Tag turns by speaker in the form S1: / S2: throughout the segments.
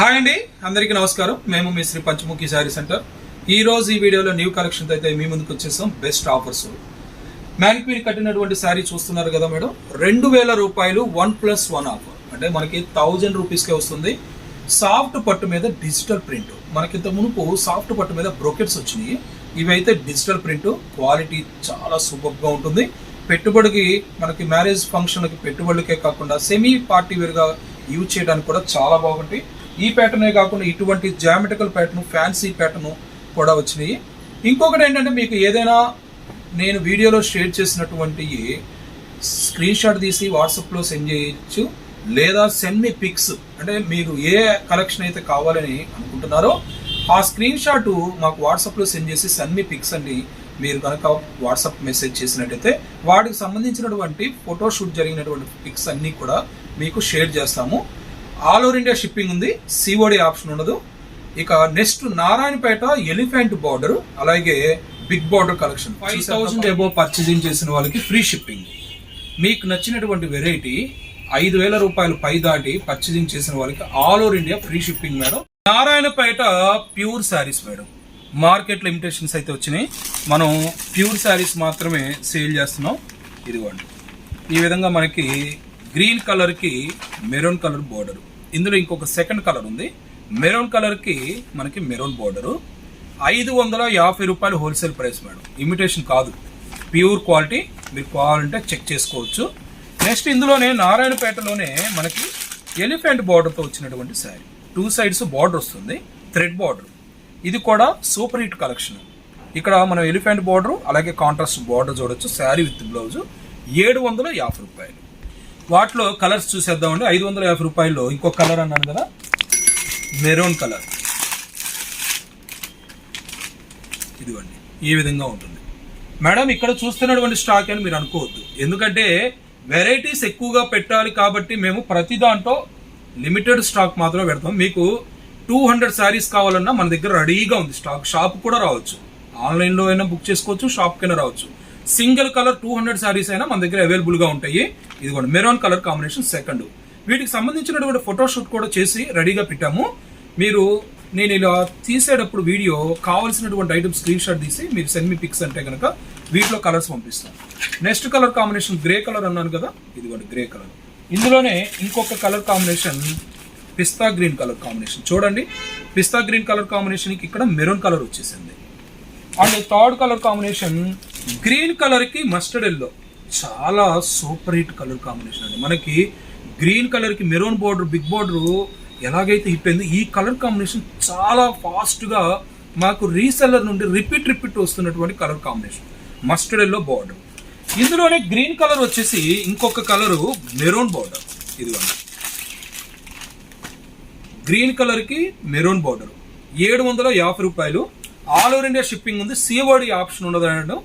S1: Hi అండి అందరికీ నమస్కారం. మేము మీ శ్రీ పంచముఖి శారీ సెంటర్. ఈ రోజు ఈ వీడియోలో న్యూ కలెక్షన్ అయితే మీ ముందుకు వచ్చేసాం. బెస్ట్ ఆఫర్స్ మ్యానిక్వీర్ కట్టినటువంటి శారీ చూస్తున్నారు కదా మేడం? రెండు వేల రూపాయలు వన్ ప్లస్ వన్ ఆఫర్ అంటే మనకి థౌజండ్ రూపీస్కే వస్తుంది. సాఫ్ట్ పట్టు మీద డిజిటల్ ప్రింట్ మనకి ఇంత మునుపు సాఫ్ట్ పట్టు మీద బ్రోకెట్స్ వచ్చినాయి. ఇవైతే డిజిటల్ ప్రింట్ క్వాలిటీ చాలా సూపర్గా ఉంటుంది. పెట్టుబడికి మనకి మ్యారేజ్ ఫంక్షన్కి పెట్టుబడులకే కాకుండా సెమీ పార్టీ వేర్గా యూజ్ చేయడానికి కూడా చాలా బాగుంటాయి. ఈ ప్యాటర్నే కాకుండా ఇటువంటి జామెటికల్ ప్యాటర్న్ ఫ్యాన్సీ ప్యాటర్న్ కూడా వచ్చినాయి. ఇంకొకటి ఏంటంటే మీకు ఏదైనా నేను వీడియోలో షేర్ చేసినటువంటి స్క్రీన్ షాట్ తీసి వాట్సాప్లో సెండ్ చేయొచ్చు. లేదా సెండ్ మీ పిక్స్ అంటే మీరు ఏ కలెక్షన్ అయితే కావాలని అనుకుంటున్నారో ఆ స్క్రీన్ షాట్ మాకు వాట్సాప్లో సెండ్ చేసి సెండ్ మీ పిక్స్ అండి. మీరు కనుక వాట్సాప్ మెసేజ్ చేసినట్టయితే వాటికి సంబంధించినటువంటి ఫోటోషూట్ జరిగినటువంటి పిక్స్ అన్నీ కూడా మీకు షేర్ చేస్తాము. ఆల్ ఓవర్ ఇండియా షిప్పింగ్ ఉంది. సిఓడి ఆప్షన్ ఉండదు. ఇక నెక్స్ట్ నారాయణపేట ఎలిఫెంట్ బార్డర్ అలాగే big border collection. Five thousand above purchasing చేసిన వాళ్ళకి ఫ్రీ షిప్పింగ్ మీకు నచ్చినటువంటి వెరైటీ ఐదు వేల రూపాయలు పై దాటి పర్చేసింగ్ చేసిన వాళ్ళకి all over India free shipping madam. Narayanpet pure saris madam. Market limitations అయితే వచ్చినాయి. మనం ప్యూర్ శారీస్ మాత్రమే సేల్ చేస్తున్నాం. ఇదిగోండి. ఈ విధంగా మనకి గ్రీన్ కలర్కి మెరూన్ కలర్ బోర్డర్ ఇందులో ఇంకొక సెకండ్ కలర్ ఉంది. మెరూన్ కలర్కి మనకి మెరూన్ బోర్డరు ఐదు వందల యాభై రూపాయలు హోల్సేల్ ప్రైస్ మేడం. ఇమిటేషన్ కాదు. ప్యూర్ క్వాలిటీ మీరు కావాలంటే చెక్ చేసుకోవచ్చు. నెక్స్ట్ ఇందులోనే నారాయణపేటలోనే మనకి ఎలిఫెంట్ బార్డర్తో వచ్చినటువంటి శారీ టూ సైడ్స్ బార్డర్ వస్తుంది. థ్రెడ్ బార్డర్ ఇది కూడా సూపర్ హిట్ కలెక్షన్ ఇక్కడ మనం ఎలిఫెంట్ బార్డర్ అలాగే కాంట్రాస్ట్ బార్డర్ చూడొచ్చు. శారీ విత్ బ్లౌజ్ ఏడు వందల యాభై రూపాయలు. వాటిలో కలర్స్ చూసేద్దామండి. ఐదు వందల యాభై రూపాయల్లో ఇంకో కలర్ అన్నాను కదా? Maroon colour. ఇదిగోండి ఈ విధంగా ఉంటుంది. మేడం ఇక్కడ చూస్తున్నటువంటి స్టాక్ అని మీరు అనుకోవద్దు. ఎందుకంటే వెరైటీస్ ఎక్కువగా పెట్టాలి కాబట్టి మేము ప్రతి దాంట్లో లిమిటెడ్ స్టాక్ మాత్రమే పెడతాం. మీకు టూ హండ్రెడ్ శారీస్ కావాలన్నా మన దగ్గర రెడీగా ఉంది. స్టాక్ షాప్ కూడా రావచ్చు. ఆన్లైన్లో అయినా బుక్ చేసుకోవచ్చు షాప్కైనా రావచ్చు. Single colour two hundred saris అయినా మన దగ్గర అవైలబుల్గా ఉంటాయి. ఇదిగోండి మెరూన్ కలర్ కాంబినేషన్ సెకండ్. వీటికి సంబంధించినటువంటి ఫోటోషూట్ కూడా చేసి రెడీగా పెట్టాము. మీరు నేను ఇలా తీసేటప్పుడు వీడియో కావాల్సినటువంటి ఐటమ్ స్క్రీన్ షాట్ తీసి మీరు సెండ్ మీ పిక్స్ అంటే కనుక వీటిలో కలర్స్ పంపిస్తాను. Next colour combination grey colour అన్నాను కదా ఇదిగోండి గ్రే కలర్ ఇందులోనే ఇంకొక colour combination pista green colour combination చూడండి పిస్తా గ్రీన్ కలర్ కాంబినేషన్కి ఇక్కడ మెరూన్ కలర్ వచ్చేసింది. And third colour combination green కలర్కి మస్టర్డ్ ఎల్లో చాలా సూపర్ హిట్ కలర్ కాంబినేషన్ అండి. మనకి గ్రీన్ కలర్కి మెరూన్ బార్డర్ బిగ్ బార్డర్ ఎలాగైతే హిట్ అయింది ఈ కలర్ కాంబినేషన్ చాలా ఫాస్ట్గా మాకు రీసెల్లర్ నుండి రిపీట్ రిపీట్ వస్తున్నటువంటి colour combination mustard yellow border ఇందులోనే గ్రీన్ కలర్ వచ్చేసి ఇంకొక కలరు మెరూన్ బార్డర్ ఇదిగోండి. గ్రీన్ కలర్కి మెరూన్ బార్డర్ ఏడు వందల యాభై రూపాయలు. ఆల్ ఓవర్ ఇండియా షిప్పింగ్ ఉంది సీవర్డ్ ఆప్షన్ ఉండదు అనడం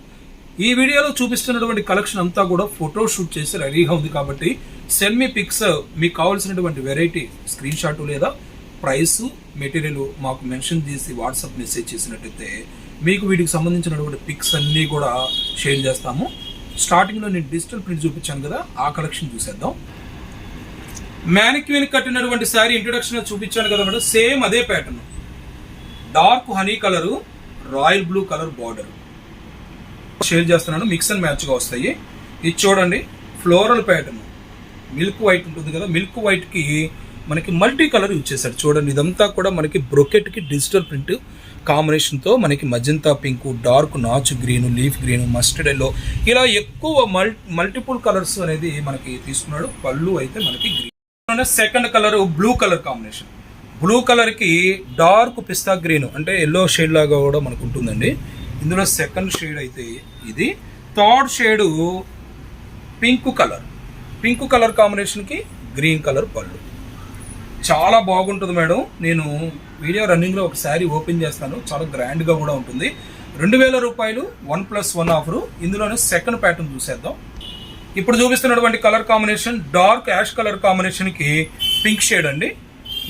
S1: ఈ వీడియోలో చూపిస్తున్నటువంటి కలెక్షన్ అంతా కూడా ఫోటో షూట్ చేసి రెడీగా ఉంది కాబట్టి సెండ్ మీ పిక్స్ మీకు కావాల్సినటువంటి వెరైటీ స్క్రీన్ షాట్ లేదా ప్రైస్ మెటీరియల్ మాకు మెన్షన్ చేసి వాట్సాప్ మెసేజ్ చేసినట్టయితే మీకు వీటికి సంబంధించినటువంటి పిక్స్ అన్నీ కూడా షేర్ చేస్తాము. స్టార్టింగ్లో నేను డిజిటల్ ప్రింట్ చూపించాను కదా ఆ కలెక్షన్ చూసేద్దాం. మ్యానిక్యూన్ కట్టినటువంటి శారీ ఇంట్రొడక్షన్ చూపించాను కదా మేడం సేమ్ అదే pattern dark honey colour royal blue colour border share చేస్తున్నాను. మిక్స్ అండ్ మ్యాచ్గా వస్తాయి. ఇది చూడండి. Floral pattern. మిల్క్ వైట్ ఉంటుంది కదా. మిల్క్ వైట్కి మనకి మల్టీ కలర్ యూజ్ చేశారు. చూడండి. ఇదంతా కూడా మనకి బ్రొకెట్కి డిజిటల్ ప్రింట్ కాంబినేషన్తో మనకి మజంతా పింక్ డార్క్ నాచు green leaf green mustard yellow. ఇలా ఎక్కువ మల్ మల్టిపుల్ కలర్స్ అనేది మనకి తీసుకున్నాడు. పళ్ళు అయితే మనకి green. Second colour blue colour combination. Blue కలర్కి డార్క్ పిస్తా గ్రీన్. అంటే ఎల్లో షేడ్ లాగా కూడా మనకు ఉంటుందండి. ఇందులో సెకండ్ షేడ్ అయితే ఇది. Third shade pink colour. Pink colour కాంబినేషన్కి గ్రీన్ కలర్ పళ్ళు. చాలా బాగుంటుంది మేడం. నేను వీడియో రన్నింగ్లో ఒక శారీ ఓపెన్ చేస్తాను. చాలా గ్రాండ్గా కూడా ఉంటుంది. రెండు వేల రూపాయలు వన్ ప్లస్ వన్ ఆఫరు. ఇందులోనే సెకండ్ ప్యాటర్న్ చూసేద్దాం. ఇప్పుడు చూపిస్తున్నటువంటి colour combination dark ash colour కాంబినేషన్కి పింక్ షేడ్ అండి.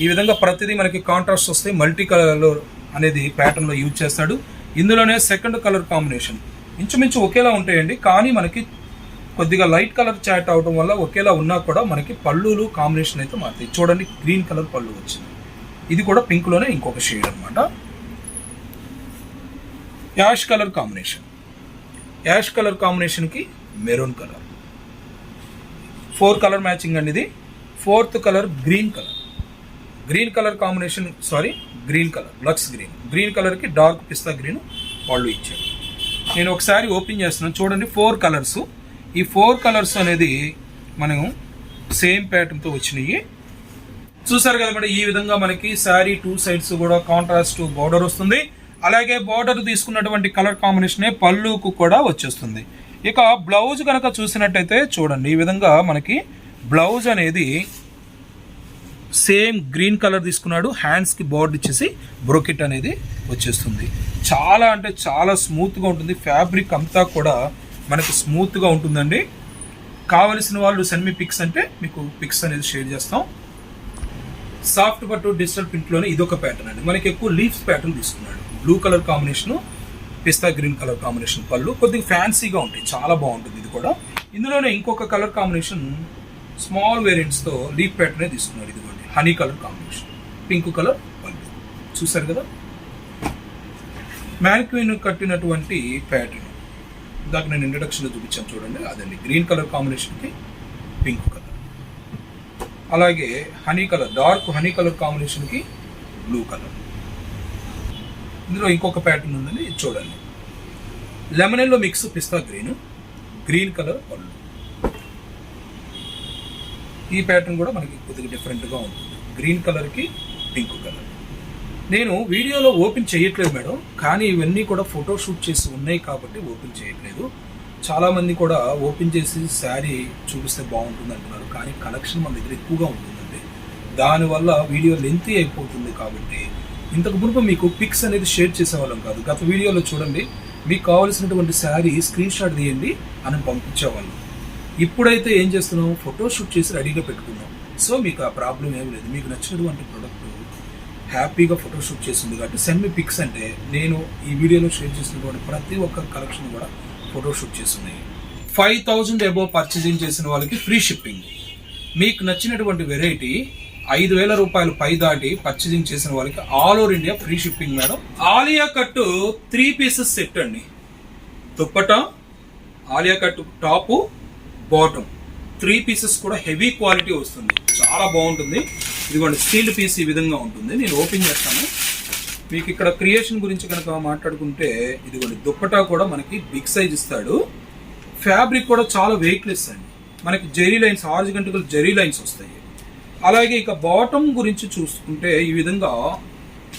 S1: ఈ విధంగా ప్రతిదీ మనకి కాంట్రాస్ట్ వస్తే మల్టీ కలర్లో అనేది ప్యాటర్న్లో యూజ్ చేస్తాడు. ఇందులోనే సెకండ్ కలర్ కాంబినేషన్ ఇంచుమించు ఒకేలా ఉంటాయండి కానీ మనకి కొద్దిగా లైట్ కలర్ చాట్ అవడం వల్ల ఒకేలా ఉన్నా కూడా మనకి పళ్ళులు కాంబినేషన్ అయితే మారుతాయి. చూడండి గ్రీన్ కలర్ పళ్ళు వచ్చింది. ఇది కూడా పింక్లోనే ఇంకొక షేడ్ అనమాట ash colour combination ash colour కాంబినేషన్కి maroon colour four colour matching అండి ఇది. Fourth colour green colour green colour combination sorry green colour lux green. Green కలర్కి డార్క్ పిస్తా గ్రీన్ వాళ్ళు ఇచ్చారు. నేను ఒకసారి ఓపెన్ చేస్తున్నాను. చూడండి ఫోర్ కలర్స్. ఈ ఫోర్ కలర్స్ అనేది మనం సేమ్ ప్యాటర్న్తో వచ్చినాయి. చూసారు కదా మేడం ఈ విధంగా మనకి శారీ టూ సైడ్స్ కూడా కాంట్రాస్ట్ బార్డర్ వస్తుంది. అలాగే బార్డర్ తీసుకున్నటువంటి కలర్ కాంబినేషనే పళ్ళుకు కూడా వచ్చేస్తుంది. ఇక బ్లౌజ్ కనుక చూసినట్టయితే చూడండి ఈ విధంగా మనకి బ్లౌజ్ అనేది సేమ్ గ్రీన్ కలర్ తీసుకున్నాడు హ్యాండ్స్కి బోర్డ్ ఇచ్చేసి బ్రోకెట్ అనేది వచ్చేస్తుంది. చాలా అంటే చాలా స్మూత్గా ఉంటుంది. ఫ్యాబ్రిక్ అంతా కూడా మనకి స్మూత్గా ఉంటుందండి. కావలసిన వాళ్ళు సెన్మి పిక్స్ అంటే మీకు పిక్స్ అనేది షేర్ చేస్తాం. సాఫ్ట్ పట్టు డిజిటల్ ప్రింట్లోనే ఇదొక ప్యాటర్న్ అండి. మనకి ఎక్కువ లీవ్స్ ప్యాటర్న్ తీసుకున్నాడు. Blue colour combination pista green colour combination పళ్ళు కొద్దిగా ఫ్యాన్సీగా ఉంటాయి. చాలా బాగుంటుంది ఇది కూడా. ఇందులోనే ఇంకొక కలర్ కాంబినేషన్ స్మాల్ వేరియంట్స్తో లీఫ్ ప్యాటర్నే తీసుకున్నాడు ఇది honey colour combination. Pink colour పళ్ళు చూసారు కదా? మ్యాన్క్వీన్ కట్టినటువంటి ప్యాటర్న్. ఇందాక నేను ఇంట్రడక్షన్లో చూపించాను చూడండి. అదండి గ్రీన్ కలర్ కాంబినేషన్కి పింక్ కలర్. అలాగే honey colour dark honey colour కాంబినేషన్కి బ్లూ కలర్. ఇందులో ఇంకొక ప్యాటర్న్ ఉందని ఇది చూడండి. Lemon yellow mix pista green. Green colour పళ్ళు ఈ ప్యాటర్న్ కూడా మనకి కొద్దిగా డిఫరెంట్గా ఉంటుంది. గ్రీన్ కలర్కి పింక్ కలర్ నేను వీడియోలో ఓపెన్ చేయట్లేదు మేడం కానీ ఇవన్నీ కూడా ఫోటో షూట్ చేసి ఉన్నాయి కాబట్టి ఓపెన్ చేయట్లేదు. చాలామంది కూడా ఓపెన్ చేసి శారీ చూపిస్తే బాగుంటుంది అంటున్నారు కానీ కలెక్షన్ మన దగ్గర ఎక్కువగా ఉంటుందండి. దానివల్ల వీడియో లెంతీ అయిపోతుంది కాబట్టి ఇంతకు మునుపు మీకు పిక్స్ అనేది షేర్ చేసేవాళ్ళం కాదు. గత వీడియోలో చూడండి మీకు కావాల్సినటువంటి శారీ స్క్రీన్ షాట్ తీయండి అని పంపించేవాళ్ళం. ఇప్పుడైతే ఏం చేస్తున్నాం ఫోటో షూట్ చేసి రెడీగా పెట్టుకున్నాం సో మీకు ఆ ప్రాబ్లం ఏం లేదు. మీకు నచ్చినటువంటి ప్రోడక్ట్ హ్యాపీగా ఫోటో షూట్ చేసింది కాబట్టి సెమ్మి పిక్స్ అంటే నేను ఈ వీడియోలో షేర్ చేసినటువంటి ప్రతి ఒక్క కలెక్షన్ కూడా ఫోటోషూట్ చేస్తున్నాయి. ఫైవ్ థౌజండ్ అబోవ్ పర్చేసింగ్ చేసిన వాళ్ళకి ఫ్రీ షిప్పింగ్ మీకు నచ్చినటువంటి వెరైటీ ఐదు వేల రూపాయలు పై దాటి పర్చేసింగ్ చేసిన వాళ్ళకి all over India free shipping madam Alia cut three pieces set అండి. Dupatta Alia cut top bottom. Three pieces కూడా హెవీ క్వాలిటీ వస్తుంది. చాలా బాగుంటుంది. ఇదిగోండి స్టీల్ పీస్ ఈ విధంగా ఉంటుంది. నేను ఓపెన్ చేస్తాను. మీకు ఇక్కడ క్రియేషన్ గురించి కనుక మాట్లాడుకుంటే ఇదిగోండి దుప్పటా కూడా మనకి బిగ్ సైజ్ ఇస్తాడు. ఫ్యాబ్రిక్ కూడా చాలా వెయిట్లెస్ అండి. మనకి జెరీ లైన్స్ ఆరు గంటలు జెరీ లైన్స్ వస్తాయి. అలాగే ఇక బాటమ్ గురించి చూసుకుంటే ఈ విధంగా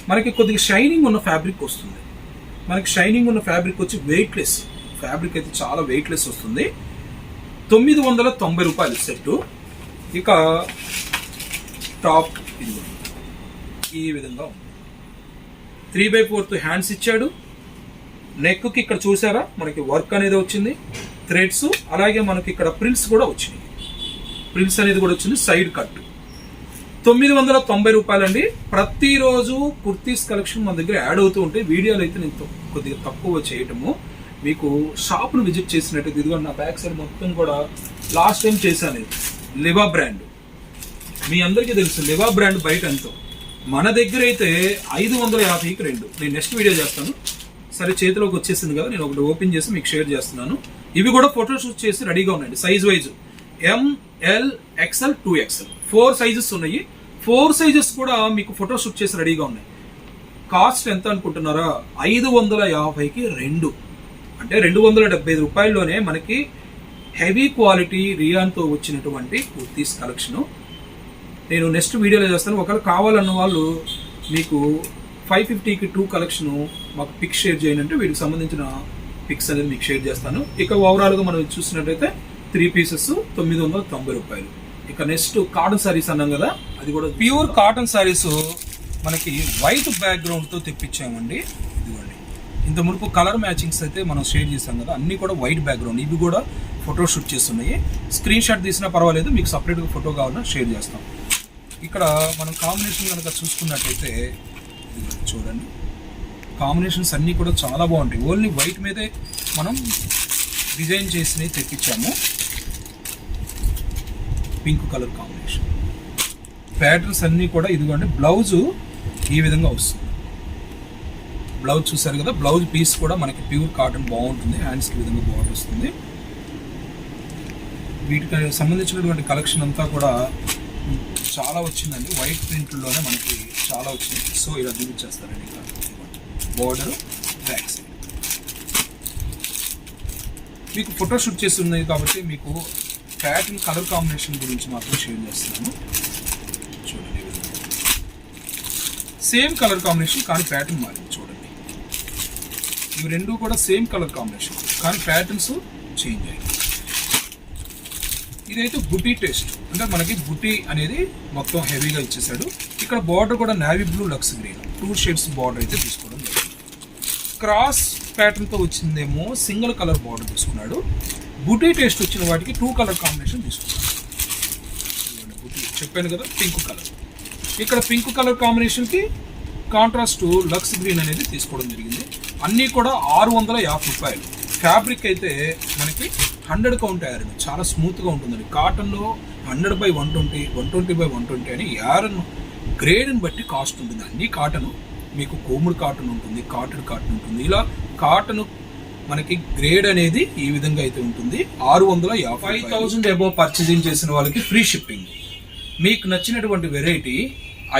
S1: మనకి కొద్దిగా షైనింగ్ ఉన్న ఫ్యాబ్రిక్ వస్తుంది. మనకి షైనింగ్ ఉన్న ఫ్యాబ్రిక్ వచ్చి వెయిట్లెస్. ఫ్యాబ్రిక్ అయితే చాలా వెయిట్లెస్ వస్తుంది. తొమ్మిది వందల తొంభై రూపాయలు సెట్ ఇక టాప్ ఇది. ఈ విధంగా ఉంది. త్రీ బై ఫోర్త్ హ్యాండ్స్ ఇచ్చాడు. నెక్కి ఇక్కడ చూసారా? మనకి వర్క్ అనేది వచ్చింది. థ్రెడ్స్ అలాగే మనకి ఇక్కడ ప్రిల్స్ కూడా వచ్చినాయి. ప్రిల్స్ అనేది కూడా వచ్చింది సైడ్ కట్. తొమ్మిది వందల తొంభై రూపాయలండి. ప్రతిరోజు కుర్తీస్ కలెక్షన్ మన దగ్గర యాడ్ అవుతూ ఉంటాయి వీడియోలు అయితే నేను కొద్దిగా తక్కువ చేయటము. మీకు షాప్ను విజిట్ చేసినట్టు ఇదిగో నా బ్యాక్ సైడ్ మొత్తం కూడా లాస్ట్ టైం చేశాను ఇది. లివా బ్రాండ్ మీ అందరికీ తెలుసు లివా బ్రాండ్ బయట ఎంతో మన దగ్గర అయితే ఐదు వందల యాభైకి రెండు. నేను నెక్స్ట్ వీడియో చేస్తాను. సరే చేతిలోకి వచ్చేసింది కదా నేను ఒకటి ఓపెన్ చేసి మీకు షేర్ చేస్తున్నాను. ఇవి కూడా ఫోటో షూట్ చేసి రెడీగా ఉన్నాయండి size wise M L XL two XL four sizes ఉన్నాయి. ఫోర్ సైజెస్ కూడా మీకు ఫోటో షూట్ చేసి రెడీగా ఉన్నాయి. కాస్ట్ ఎంత అనుకుంటున్నారా? ఐదు వందల యాభైకి రెండు. అంటే రెండు వందల డెబ్బై ఐదు రూపాయల్లోనే మనకి హెవీ క్వాలిటీ రియాన్తో వచ్చినటువంటి కుర్తీస్ కలెక్షను. నేను నెక్స్ట్ వీడియోలో చేస్తాను. ఒకవేళ కావాలన్న వాళ్ళు మీకు ఫైవ్ ఫిఫ్టీకి టూ కలెక్షను మాకు పిక్ షేర్ చేయండి అంటే వీటికి సంబంధించిన పిక్స్ అనేది మీకు షేర్ చేస్తాను. ఇక ఓవరాల్గా మనం చూసినట్టయితే త్రీ పీసెస్ తొమ్మిది వందల తొంభై రూపాయలు. ఇక నెక్స్ట్ కాటన్ శారీస్ అన్నాం కదా అది కూడా ప్యూర్ కాటన్ శారీస్ మనకి వైట్ బ్యాక్గ్రౌండ్తో తెప్పించామండి. ఇంత మునుపు కలర్ మ్యాచింగ్స్ అయితే మనం షేర్ చేసాం కదా అన్నీ కూడా వైట్ బ్యాక్గ్రౌండ్ ఇవి కూడా ఫోటో షూట్ చేస్తున్నాయి. స్క్రీన్ షాట్ తీసినా పర్వాలేదు మీకు సపరేట్గా ఫోటో కావాలన్నా షేర్ చేస్తాం. ఇక్కడ మనం కాంబినేషన్ కనుక చూసుకున్నట్టయితే చూడండి. కాంబినేషన్స్ అన్నీ కూడా చాలా బాగుంటాయి. ఓన్లీ వైట్ మీదే మనం డిజైన్ చేసినవి తెప్పించాము. పింక్ కలర్ కాంబినేషన్ ప్యాటర్న్స్ అన్నీ కూడా ఇదిగోండి బ్లౌజు ఈ విధంగా వస్తుంది. బ్లౌజ్ చూసారు కదా బ్లౌజ్ పీస్ కూడా మనకి ప్యూర్ కాటన్ బాగుంటుంది హ్యాండ్స్కి విధంగా బాగుంటుంది వస్తుంది. వీటికి సంబంధించినటువంటి కలెక్షన్ అంతా కూడా చాలా వచ్చిందండి. వైట్ ప్రింట్లోనే మనకి చాలా వచ్చింది. సో ఇలా చూపించేస్తారండి ఇంకా బార్డర్ బ్యాక్ సైడ్ మీకు ఫోటో షూట్ చేసి ఉన్నాయి కాబట్టి మీకు ప్యాటర్న్ కలర్ కాంబినేషన్ గురించి మాత్రం షేర్ చేస్తున్నాను. చూడండి సేమ్ కలర్ కాంబినేషన్ కానీ ప్యాటర్న్ మారింది. ఇవి రెండు కూడా సేమ్ కలర్ కాంబినేషన్. కానీ ప్యాటర్న్స్ చేంజ్ అయ్యాయి. ఇదైతే బుటీ టేస్ట్. అంటే మనకి బుటీ అనేది మొత్తం హెవీగా ఇచ్చేసాడు ఇక్కడ బార్డర్ కూడా navy blue lux green two shades border అయితే తీసుకోవడం జరిగింది. క్రాస్ ప్యాటర్న్తో వచ్చిందేమో సింగిల్ కలర్ బార్డర్ తీసుకున్నాడు. బుటీ టేస్ట్ వచ్చిన వాటికి టూ కలర్ కాంబినేషన్ తీసుకున్నాడు. బుటీ. చెప్పాను కదా పింక్ కలర్ ఇక్కడ పింక్ కలర్ కాంబినేషన్కి కాంట్రాస్ట్ లక్స్ గ్రీన్ అనేది తీసుకోవడం జరిగింది. అన్నీ కూడా ఆరు వందల యాభై రూపాయలు. ఫ్యాబ్రిక్ అయితే మనకి హండ్రెడ్ కౌంట్ ఐరన్ చాలా స్మూత్గా ఉంటుందండి. కాటన్లో hundred by one twenty one twenty by one twenty అని యారన్ గ్రేడ్ని బట్టి కాస్ట్ ఉంటుంది. అన్ని కాటన్. మీకు కోముడు కాటన్ ఉంటుంది కాటన్ కాటన్ ఉంటుంది. ఇలా కాటన్ మనకి గ్రేడ్ అనేది ఈ విధంగా అయితే ఉంటుంది. ఆరు వందల యాభై థౌసండ్ అబోవ్ పర్చేసింగ్ చేసిన వాళ్ళకి ఫ్రీ షిప్పింగ్. మీకు నచ్చినటువంటి వెరైటీ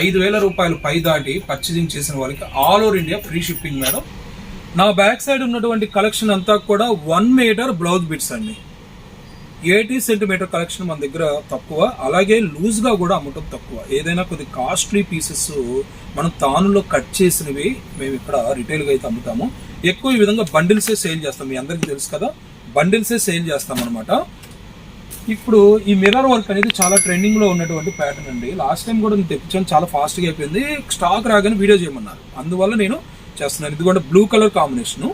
S1: ఐదు వేల రూపాయలు పై దాటి పర్చేసింగ్ చేసిన వాళ్ళకి all over India free shipping madam. నా బ్యాక్ సైడ్ ఉన్నటువంటి కలెక్షన్ అంతా కూడా వన్ మీటర్ బ్లౌజ్ బిట్స్ అండి. ఎయిటీ సెంటీమీటర్ కలెక్షన్ మన దగ్గర తక్కువ. అలాగే లూజ్గా కూడా అమ్మటం తక్కువ. ఏదైనా కొద్ది కాస్ట్లీ పీసెస్ మనం తానులో కట్ చేసినవి మేము ఇక్కడ రిటైల్గా అయితే అమ్ముతాము. ఎక్కువ ఈ విధంగా బండిల్సే సేల్ చేస్తాం. మీ అందరికీ తెలుసు కదా బండిల్సే సేల్ చేస్తాం అనమాట ఇప్పుడు ఈ మిర్రర్ వర్క్ అనేది చాలా ట్రెండింగ్లో ఉన్నటువంటి ప్యాటర్న్ అండి. లాస్ట్ టైం కూడా నేను తెప్పించాను చాలా ఫాస్ట్గా అయిపోయింది. స్టాక్ రాగానే వీడియో చేయమన్నారు. అందువల్ల నేను చేస్తున్నాను కూడా blue colour combination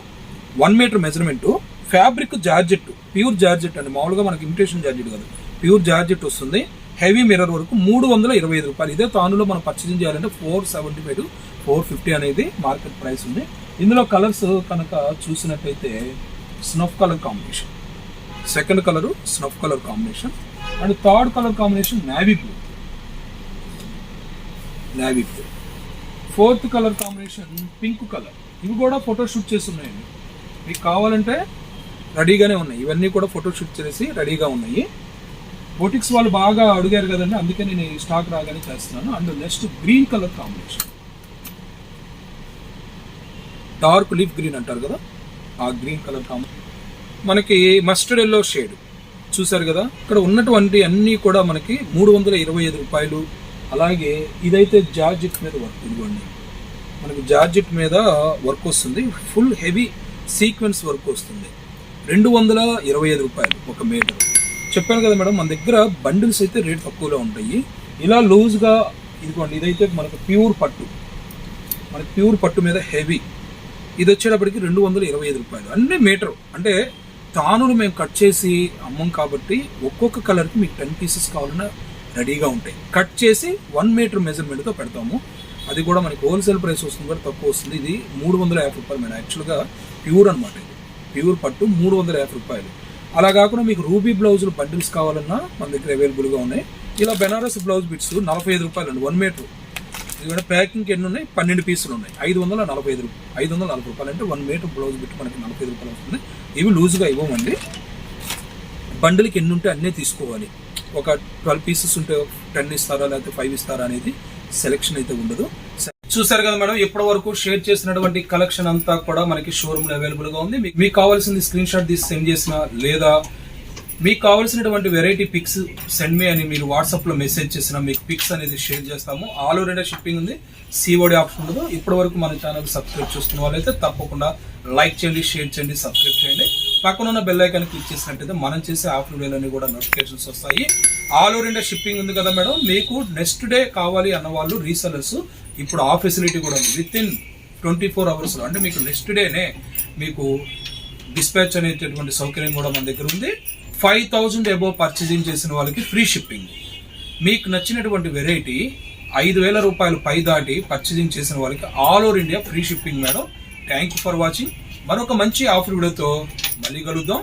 S1: one metre measurement fabric georgette pure georgette అండి. మామూలుగా మనకి ఇమిటేషన్ జార్జెట్ కాదు. ప్యూర్ జార్జెట్ వస్తుంది. హెవీ మిర్రర్ వరకు మూడు వందల ఇరవై ఐదు రూపాయలు. ఇదే తానులో మనం పర్చేసింగ్ చేయాలంటే four seventy five four fifty అనేది మార్కెట్ ప్రైస్ ఉంది. ఇందులో కలర్స్ కనుక చూసినట్టయితే snuff colour combination second colour snuff colour combination and third colour combination navy blue navy blue fourth colour combination pink colour. ఇవి కూడా ఫోటో షూట్ చేసి ఉన్నాయండి మీకు కావాలంటే రెడీగానే ఉన్నాయి. ఇవన్నీ కూడా ఫోటో షూట్ చేసి రెడీగా ఉన్నాయి. బోటిక్స్ వాళ్ళు బాగా అడిగారు కదండి అందుకే నేను ఈ స్టాక్ రాగానే చేస్తున్నాను. And next green colour combination. Dark leaf green అంటారు కదా ఆ గ్రీన్ కలర్ కాంబినేషన్. మనకి మస్టర్డ్ ఎల్లో షేడ్. చూసారు కదా ఇక్కడ ఉన్నటువంటి అన్నీ కూడా మనకి మూడు వందల ఇరవై ఐదు రూపాయలు అలాగే ఇదైతే జార్జెట్ మీద వర్క్ ఇదిగోండి. మనకి జార్జెట్ మీద వర్క్ వస్తుంది. ఫుల్ హెవీ సీక్వెన్స్ వర్క్ వస్తుంది. రెండు వందల ఇరవై ఐదు రూపాయలు ఒక మీటర్ చెప్పాను కదా మేడం మన దగ్గర బండిల్స్ అయితే రేట్ తక్కువలో ఉంటాయి. ఇలా లూజ్గా ఇదిగోండి ఇదైతే మనకు ప్యూర్ పట్టు. మనకి ప్యూర్ పట్టు మీద హెవీ ఇది వచ్చేటప్పటికి రెండు వందల ఇరవై ఐదు రూపాయలు. అన్నీ మీటర్ అంటే తానులు మేము కట్ చేసి అమ్మం కాబట్టి ఒక్కొక్క కలర్కి మీకు టెన్ పీసెస్ కావాలన్నా రెడీగా ఉంటాయి. కట్ చేసి వన్ మీటర్ మెజర్మెంట్తో పెడతాము. అది కూడా మనకి హోల్సేల్ ప్రైస్ వస్తుంది కూడా తక్కువ వస్తుంది. ఇది మూడు వందల యాభై రూపాయలు మేడం. యాక్చువల్గా ప్యూర్ అనమాట ఇది. ప్యూర్ పట్టు మూడు వందల యాభై రూపాయలు. అలా కాకుండా మీకు రూబీ బ్లౌజులు బండిల్స్ కావాలన్నా మన దగ్గర అవైలబుల్గా ఉన్నాయి. ఇలా బెనారస్ బ్లౌజ్ బిట్స్ నలభై ఐదు రూపాయలు అండి వన్ మీటర్. ఇది కూడా ప్యాకింగ్కి ఎన్ని ఉన్నాయి? పన్నెండు పీసులు ఉన్నాయి. ఐదు వందల నలభై ఐదు రూపాయలు ఐదు వందల నలభై రూపాయలు అంటే వన్ మీటర్ బ్లౌజ్ బిట్ మనకి నలభై ఐదు రూపాయలు వస్తుంది. ఇవి లూజ్గా ఇవ్వమండి. బండిల్కి ఎన్ని ఉంటే అన్నీ తీసుకోవాలి. ఒక ట్వెల్వ్ పీసెస్ ఉంటే టెన్ ఇస్తారా లేకపోతే ఫైవ్ ఇస్తారా అనేది సెలెక్షన్ అయితే ఉండదు. చూసారు కదా మేడం ఇప్పటి వరకు షేర్ చేసినటువంటి కలెక్షన్ అంతా కూడా మనకి షోరూమ్లో అవైలబుల్గా ఉంది. మీకు- మీకు కావాల్సింది స్క్రీన్ షాట్ తీసి సెండ్ చేసిన లేదా మీకు కావాల్సినటువంటి వెరైటీ పిక్స్ సెండ్ మీ అని మీరు వాట్సాప్లో మెసేజ్ చేసిన మీకు పిక్స్ అనేది షేర్ చేస్తాము. ఆల్ ఓవర్ ఇండియా షిప్పింగ్ ఉంది. సిఓడి ఆప్షన్ ఉండదు. ఇప్పటి వరకు మన ఛానల్ సబ్స్క్రైబ్ చేస్తున్న వాళ్ళైతే తప్పకుండా లైక్ చేయండి షేర్ చేయండి సబ్స్క్రైబ్ చేయండి. పక్కన ఉన్న బెల్ ఐకాన్ క్లిక్ చేసినట్టయితే మనం చేసే ఆఫ్ వీడియోలన్నీ కూడా నోటిఫికేషన్స్ వస్తాయి. ఆల్ ఓవర్ ఇండియా షిప్పింగ్ ఉంది కదా మేడం. మీకు నెక్స్ట్ డే కావాలి అన్న వాళ్ళు రీసెలర్స్ ఇప్పుడు ఆ ఫెసిలిటీ కూడా ఉంది. విత్ ఇన్ ట్వంటీ ఫోర్ అవర్స్లో అంటే మీకు నెక్స్ట్ డేనే మీకు డిస్పాచ్ అనేటటువంటి సౌకర్యం కూడా మన దగ్గర ఉంది. ఫైవ్ థౌజండ్ అబోవ్ పర్చేసింగ్ చేసిన వాళ్ళకి ఫ్రీ షిప్పింగ్ మీకు నచ్చినటువంటి వెరైటీ ఐదు వేల రూపాయలు పై దాటి పర్చేసింగ్ చేసిన వాళ్ళకి all over India free shipping madam. Thank you for watching మరొక మంచి ఆఫర్ వీడియోతో మళ్ళీ కలుద్దాం.